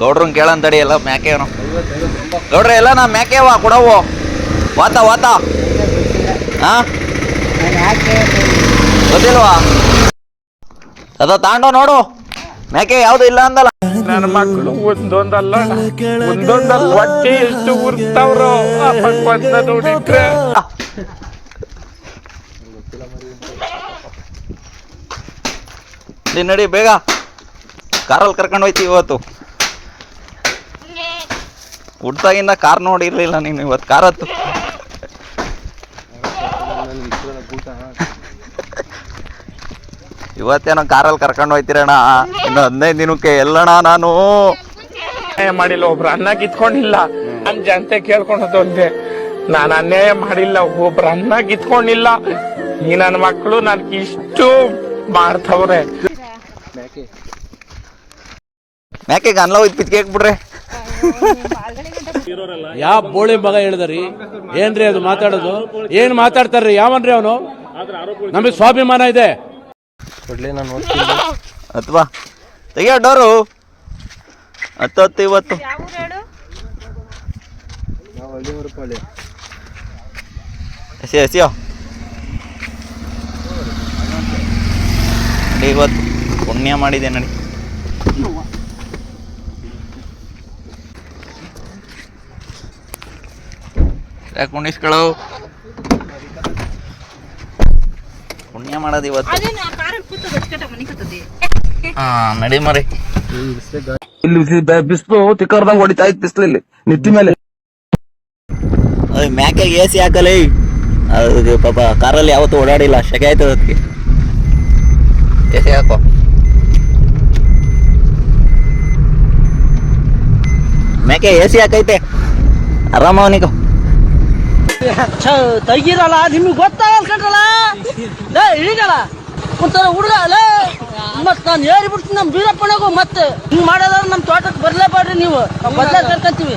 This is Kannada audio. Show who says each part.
Speaker 1: ಗೌಡ್ರನ್ ಕೇಳಂತಡಿ ಎಲ್ಲ ಮ್ಯಾಕೆ ಗೌಡ್ರ ಎಲ್ಲ ನಾ ಮ್ಯಾಕೇವ ಕೊಡವು. ವಾತ ವಾತ. ಹಾ? ಗೊತ್ತಿಲ್ವಾ? ಅದ ತಾಂಡೋ ನೋಡು. ಮ್ಯಾಕೆ ಯಾವ್ದು ಇಲ್ಲ ಅಂದಲ್ಲ.
Speaker 2: ನನ್ನ ಮಕ್ಕಳು ಒಂದೊಂದಲ್ಲ ಒಂದೊಂದಲ್ಲ ಹೊಟ್ಟೆ ಎಷ್ಟು ಉರ್ತಾವ್ರೋ ಭಗವಂತ ನೋಡಿದ್ರೆ.
Speaker 1: ನೀನ್ ನಡಿ ಬೇಗ. ಕಾರಲ್ಲಿ ಕರ್ಕೊಂಡು ಹೋಯ್ತಿ ಇವತ್ತು. ಹುಟ್ಟಾಗಿಂದ ಕಾರ್ ನೋಡಿರ್ಲಿಲ್ಲ ನೀನು ಇವತ್ತು ಕಾರ್ ಹತ್ತು. ಇವತ್ತೇನೋ ಕಾರಲ್ಲಿ ಕರ್ಕೊಂಡು ಹೋಯ್ತಿರಣ್ಣ. ಇನ್ನು ಹದಿನೈದು ದಿನಕ್ಕೆ ಎಲ್ಲಣ್ಣ ನಾನು.
Speaker 2: ಅನ್ಯಾಯ ಮಾಡಿಲ್ಲ ಒಬ್ರು ಅನ್ನ ಕಿತ್ಕೊಂಡಿಲ್ಲ. ನನ್ ಜನತೆ ಕೇಳ್ಕೊಂಡೆ ಒಂದೇ ನಾನು ಅನ್ಯಾಯ ಮಾಡಿಲ್ಲ ಒಬ್ರು ಅನ್ನ ಕಿತ್ಕೊಂಡಿಲ್ಲ. ಈ ನನ್ನ ಮಕ್ಕಳು ನನಗೆ ಇಷ್ಟು ಮಾಡ್ತವ್ರೆ.
Speaker 1: ಮ್ಯಾಕೆಗೆ ಅನ್ಲ ಹೋಯ್ತು ಕೇಕ್ ಬಿಡ್ರೆ
Speaker 3: ಯಾವ ಬೋಳಿ ಮಗ ಹೇಳಿದ್ರಿ? ಏನ್ರಿ ಅದು ಮಾತಾಡೋದು? ಏನ್ ಮಾತಾಡ್ತಾರ್ರಿ? ಯಾವನ್ರಿ ಅವನು? ನಮಗೆ ಸ್ವಾಭಿಮಾನ ಇದೆ.
Speaker 1: ಅಥವಾ ತೆಗಿಯೋ ಡೋರು. ಹತ್ತು ಹತ್ತು ಇವತ್ತು ಹಸಿ ಹಸಿಯೋ ನಡಿ ಇವತ್ತು ಪುಣ್ಯ ಮಾಡಿದೆ ನಡಿ. ಯಾಕೆ ಉಣಿಸ್ಕೊಳ್ಳೋ ಪುಣ್ಯ ಮಾಡೋದು ಇವತ್ತು. ಹಾ ನಡಿ ಮರಿ.
Speaker 4: ಇಲ್ಲಿ ಬಿಸಿಲು ತಿಕ್ಕರ್ದಂಗ್ ಹೊಡಿತಾ ಇತ್ತು ಬಿಸಿಲಲ್ಲಿ. ನಿತ್ತಿ ಮೇಲೆ.
Speaker 1: ಮ್ಯಾಕೆಗೆ ಎ ಸಿ ಹಾಕಲಿ? ಅದು ಪಾಪ ಕಾರಲ್ಲಿ ಯಾವತ್ತೂ ಓಡಾಡಿಲ್ಲ. ಶೆಕೆ ಆಯ್ತು ಅದಕ್ಕೆ. ಎ ಸಿ ಹಾಕೋ. ಮ್ಯಾಕೆ ಎ ಸಿ ಹಾಕೈತೆ ಆರಾಮವನಿಗೋ
Speaker 5: ತೆಗೀರಲ್ಲ ನಿಮ್ಗೆ ಗೊತ್ತಾಗಲ್ಲ ಕಣ್ರಲ್ಲ? ಲೇ ಇಳಿಗಲ್ಲ. ಒಂಥರ ಹುಡುಗ ಲೇ ಮತ್ ನಾನು ಏರಿ ಬಿಡ್ತೀನಿ ನಮ್ಮ ಬೀರಪ್ಪನಾಗು ಮತ್ತೆ ಹಿಂಗ್ ಮಾಡೋದಾದ್ರೆ ನಮ್ಮ ತೋಟಕ್ಕೆ ಬರ್ಲೇಬಾಡ್ರಿ ನೀವು. ಬದಲಾಗಿ ಕರ್ಕೊಂತೀವಿ.